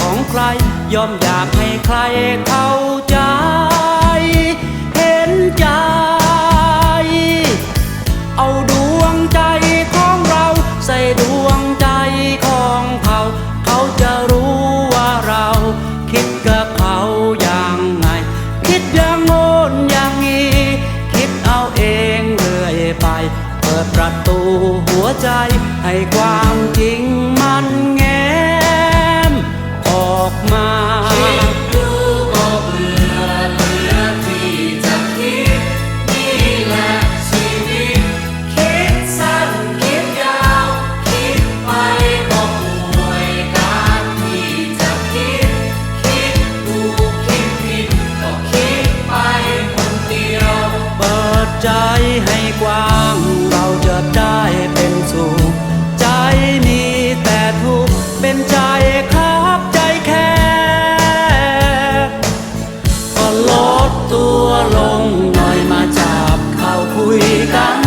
ของใคร ยอมอยากให้ใครเข้าใจ เห็นใจ เอาดวงใจของเราใส่ดวงใจของเขา เขาจะรู้ว่าเราคิดกับเขาอย่างไง คิดอย่างโน้นอย่างนี้ คิดเอาเองเรื่อยไป เปิดประตูหัวใจให้ความจริงมันแง ออกมา ลงหน่อยมาจับเข้าคุยกัน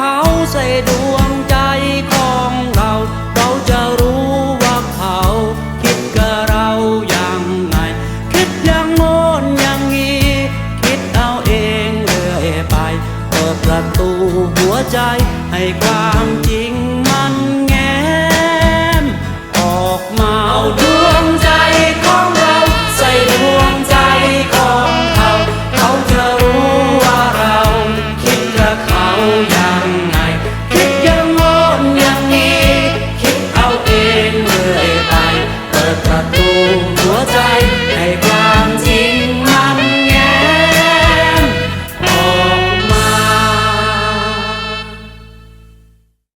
เขาใส่ดวงใจของเรา เราจะรู้ว่าเขาคิดกับเราอย่างไง คิดอย่างโน้นอย่างนี้คิดเอาเองเรื่อยไป เปิดประตูหัวใจให้ความจริงมันแง้มออกมาเอาดู